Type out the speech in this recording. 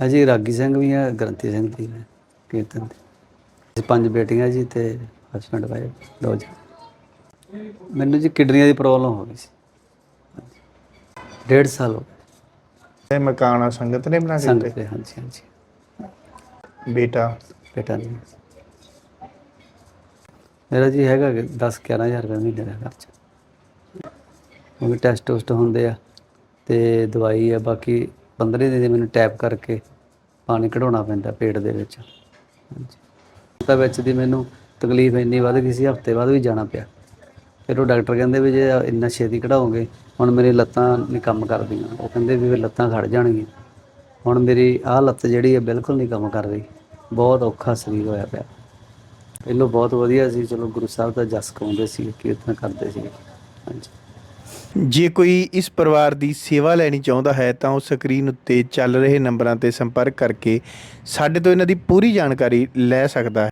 ਅਜੀ ਰਾਗੀ ਸਿੰਘ ਵੀ ਹੈ ਗ੍ਰੰਥੀ ਸਿੰਘ ਵੀ ਹੈ ਕੀਰਤਨ ਦੇ। ਪੰਜ ਬੇਟੀਆਂ ਜੀ ਤੇ ਹਸਬੰਡ ਵਾਈਫ ਦੋ ਜੀ ਮੈਨੂੰ ਜੀ ਕਿਡਨੀਆਂ ਦੀ ਪ੍ਰੋਬਲਮ ਹੋ ਗਈ ਸੀ। ਡੇਢ ਸਾਲ ਹੋ ਗਏ। ਇਹ ਮਕਾਨ ਆ ਸੰਗਤ ਨੇ ਬਣਾ ਕੇ ਸੰਗਤ ਹਾਂਜੀ ਹਾਂਜੀ। ਬੇਟਾ? ਬੇਟਾ ਨਹੀਂ ਮੇਰਾ ਜੀ ਹੈਗਾ 10 11000 ਰੁਪਏ ਮਹੀਨੇ ਦਾ ਖਰਚਾ। ਉਹ ਟੈਸਟ ਟੁਸਟ ਹੁੰਦੇ ਆ ਤੇ ਦਵਾਈ ਆ ਬਾਕੀ 15 ਦਿਨ ਮੈਨੂੰ ਟੈਪ ਕਰਕੇ ਪਾਣੀ ਕਢਾਉਣਾ ਪੈਂਦਾ ਪੇਟ ਦੇ ਵਿੱਚ। ਹਾਂਜੀ। ਤਾਂ ਵਿੱਚ ਦੀ ਮੈਨੂੰ ਤਕਲੀਫ ਇੰਨੀ ਵੱਧ ਗਈ ਸੀ, ਹਫ਼ਤੇ ਬਾਅਦ ਵੀ ਜਾਣਾ ਪਿਆ। ਫਿਰ ਉਹ ਡਾਕਟਰ ਕਹਿੰਦੇ ਵੀ ਜੇ ਇੰਨਾ ਛੇਤੀ ਕਢਾਓਗੇ, ਹੁਣ ਮੇਰੀ ਲੱਤਾਂ ਨਹੀਂ ਕੰਮ ਕਰਦੀਆਂ। ਉਹ ਕਹਿੰਦੇ ਵੀ ਫਿਰ ਲੱਤਾਂ ਖੜ ਜਾਣਗੀਆਂ। ਹੁਣ ਮੇਰੀ ਆਹ ਲੱਤ ਜਿਹੜੀ ਹੈ ਬਿਲਕੁਲ ਨਹੀਂ ਕੰਮ ਕਰ ਰਹੀ। ਬਹੁਤ ਔਖਾ ਸਰੀਰ ਹੋਇਆ ਪਿਆ। ਪਹਿਲੋਂ ਬਹੁਤ ਵਧੀਆ ਸੀ, ਚਲੋ ਗੁਰੂ ਸਾਹਿਬ ਦਾ ਜਸ ਗਾਉਂਦੇ ਸੀ, ਕੀਰਤਨ ਕਰਦੇ ਸੀ। ਹਾਂਜੀ। ਜੇ ਕੋਈ ਇਸ ਪਰਿਵਾਰ ਦੀ ਸੇਵਾ ਲੈਣੀ ਚਾਹੁੰਦਾ ਹੈ, ਤਾਂ ਉਹ ਸਕਰੀਨ ਉੱਤੇ ਚੱਲ ਰਹੇ ਨੰਬਰਾਂ ਤੇ ਸੰਪਰਕ ਕਰਕੇ ਸਾਡੇ ਤੋਂ ਇਹਨਾਂ ਦੀ ਪੂਰੀ ਜਾਣਕਾਰੀ ਲੈ ਸਕਦਾ ਹੈ।